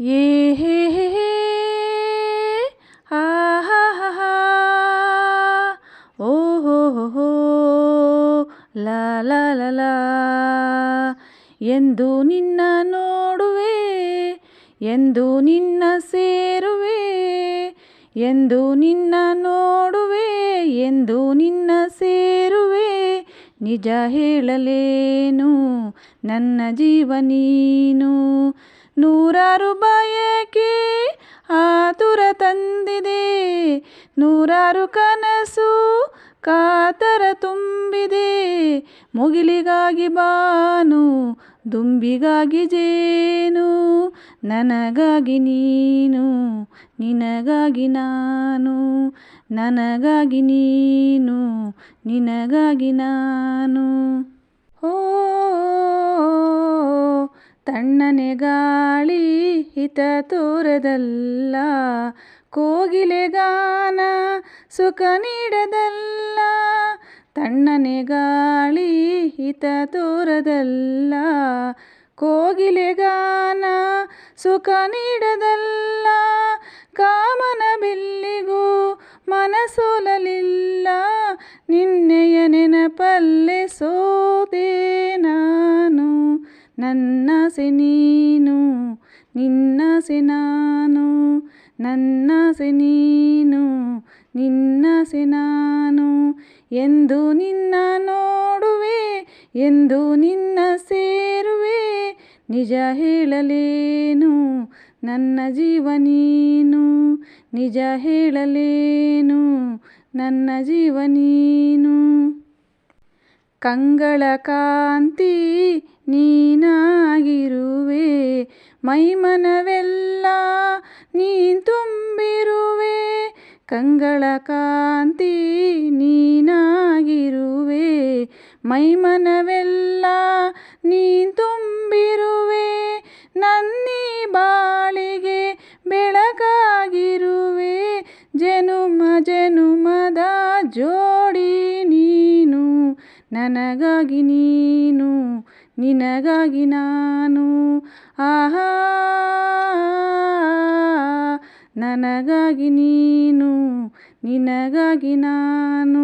ಏ ಹೇ ಹೇ ಹೇ. ಹಾ ಓ ಎಂದು ನಿನ್ನ ನೋಡುವೆ, ಎಂದು ನಿನ್ನ ಸೇರುವೆ, ಎಂದು ನಿನ್ನ ನೋಡುವೆ, ಎಂದು ನಿನ್ನ ಸೇರುವೆ. ನಿಜ ಹೇಳಲೇನು ನನ್ನ ಜೀವ ನೀನು? ನೂರಾರು ಬಯಕೆ ಆತುರ ತಂದಿದೆ. ನೂರಾರು ಕನಸು ಕಾತರ ತುಂಬಿದೆ. ಮುಗಿಲಿಗಾಗಿ ಬಾನು, ದುಂಬಿಗಾಗಿ ಜೇನು, ನನಗಾಗಿ ನೀನು, ನಿನಗಾಗಿ ನಾನು, ನನಗಾಗಿ ನೀನು, ನಿನಗಾಗಿ ನಾನು. ಓ ತಣ್ಣನೆ ಗಾಳಿ ಹಿತ ತೋರದಲ್ಲ ಕೋಗಿಲೆ ಗಾನ ಸುಖ ನೀಡದಲ್ಲ, ತಣ್ಣನೆ ಗಾಳಿ ಹಿತ ತೋರದಲ್ಲ ಕೋಗಿಲೆ ಗಾನ ಸುಖ ನೀಡದಲ್ಲ, ಕಾಮನ ಬಿಲ್ಲಿಗೂ ಮನಸೋಲಲಿಲ್ಲ, ನಿನ್ನೆಯ ನೆನಪಲ್ಲೆ ಸೋದೆ ನಾನು ನನ್ನ ನೀನು. ನಿನ್ನಾಸೆ ನಾನು, ನನ್ನಾಸೆ ನೀನು, ನಿನ್ನಾಸೆ ನಾನು. ಎಂದು ನಿನ್ನ ನೋಡುವೆ, ಎಂದು ನಿನ್ನ ಸೇರುವೆ, ನಿಜ ಹೇಳಲೇನು, ನನ್ನ ಜೀವ ನೀನು. ನಿಜ ಹೇಳಲೇನು, ನನ್ನ ಜೀವ ನೀನು. ಕಂಗಳ ಕಾಂತಿ ಮೈಮನವೆಲ್ಲ ನೀ ತುಂಬಿರುವೆ, ಕಂಗಳ ಕಾಂತಿ ನೀನಾಗಿರುವೆ. ಮೈಮನವೆಲ್ಲ ನೀ ತುಂಬಿರುವೆ, ನನ್ನಿ ಬಾಳಿಗೆ ಬೆಳಕಾಗಿರುವೆ ಜನುಮ ಜನುಮದ ಜೋಡಿ ನೀನು, ನನಗಾಗಿ ನೀನು ನಿನಗಾಗಿ ನಾನು ಆಹಾ ನನಗಾಗಿ ನೀನು ನಿನಗಾಗಿ ನಾನು